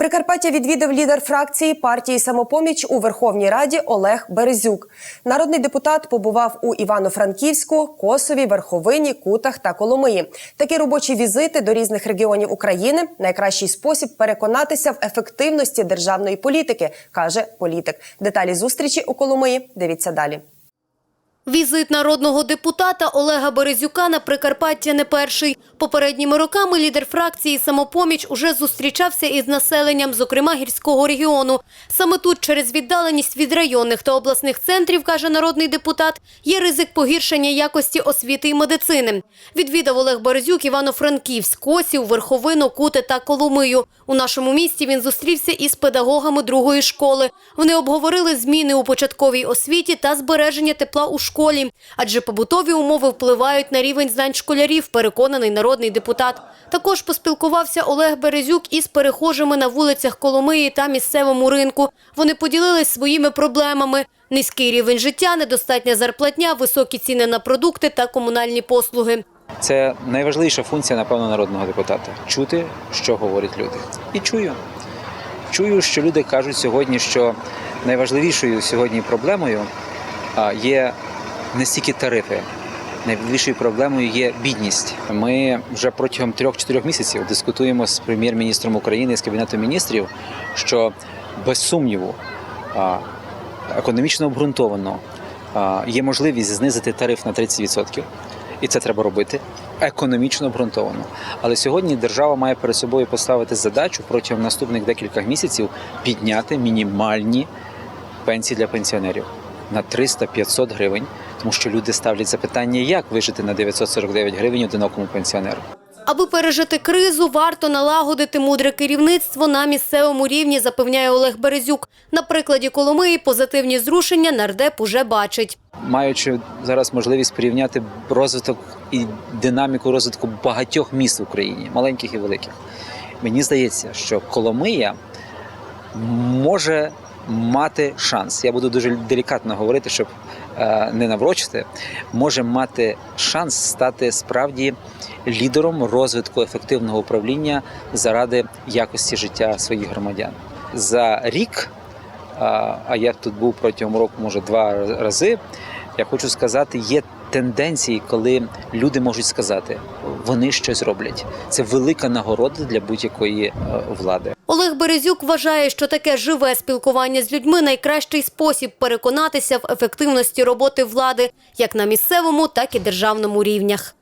Прикарпаття відвідав лідер фракції партії Самопоміч у Верховній Раді Олег Березюк. Народний депутат побував у Івано-Франківську, Косові, Верховині, Кутах та Коломиї. Такі робочі візити до різних регіонів України найкращий спосіб переконатися в ефективності державної політики, каже політик. Деталі зустрічі у Коломиї. Дивіться далі. Візит народного депутата Олега Березюка на Прикарпаття не перший. Попередніми роками лідер фракції «Самопоміч» уже зустрічався із населенням, зокрема гірського регіону. Саме тут, через віддаленість від районних та обласних центрів, каже народний депутат, є ризик погіршення якості освіти і медицини. Відвідав Олег Березюк Івано-Франківськ, Косів, Верховину, Кути та Коломию. У нашому місті він зустрівся із педагогами другої школи. Вони обговорили зміни у початковій освіті та збереження тепла у школі. Адже побутові умови впливають на рівень знань школярів, переконаний народний депутат. Також поспілкувався Олег Березюк із перехожими на вулицях Коломиї та місцевому ринку. Вони поділились своїми проблемами. Низький рівень життя, недостатня зарплатня, високі ціни на продукти та комунальні послуги. Це найважливіша функція, напевно, народного депутата чути, що говорять люди. І чую. Чую, що люди кажуть сьогодні, що найважливішою сьогодні проблемою є не стільки тарифи. Найбільшою проблемою є бідність. Ми вже протягом трьох-чотирьох місяців дискутуємо з прем'єр-міністром України з кабінетом міністрів, що без сумніву економічно обґрунтовано є можливість знизити тариф на 30%. І це треба робити економічно обґрунтовано. Але сьогодні держава має перед собою поставити задачу протягом наступних декілька місяців підняти мінімальні пенсії для пенсіонерів на 300-500 гривень, тому що люди ставлять запитання, як вижити на 949 гривень одинокому пенсіонеру. Аби пережити кризу, варто налагодити мудре керівництво на місцевому рівні, запевняє Олег Березюк. На прикладі Коломиї позитивні зрушення нардеп уже бачить. маючи зараз можливість порівняти розвиток і динаміку розвитку багатьох міст в Україні, маленьких і великих, мені здається, що Коломия може мати шанс. Я буду дуже делікатно говорити, щоб е, не наврочити, може мати шанс стати справді лідером розвитку ефективного управління заради якості життя своїх громадян. За рік а а я тут був протягом року, може, два рази. Я хочу сказати, є тенденції, коли люди можуть сказати, вони щось роблять. Це велика нагорода для будь-якої е, влади. Олег Березюк вважає, що таке живе спілкування з людьми найкращий спосіб переконатися в ефективності роботи влади як на місцевому, так і державному рівнях.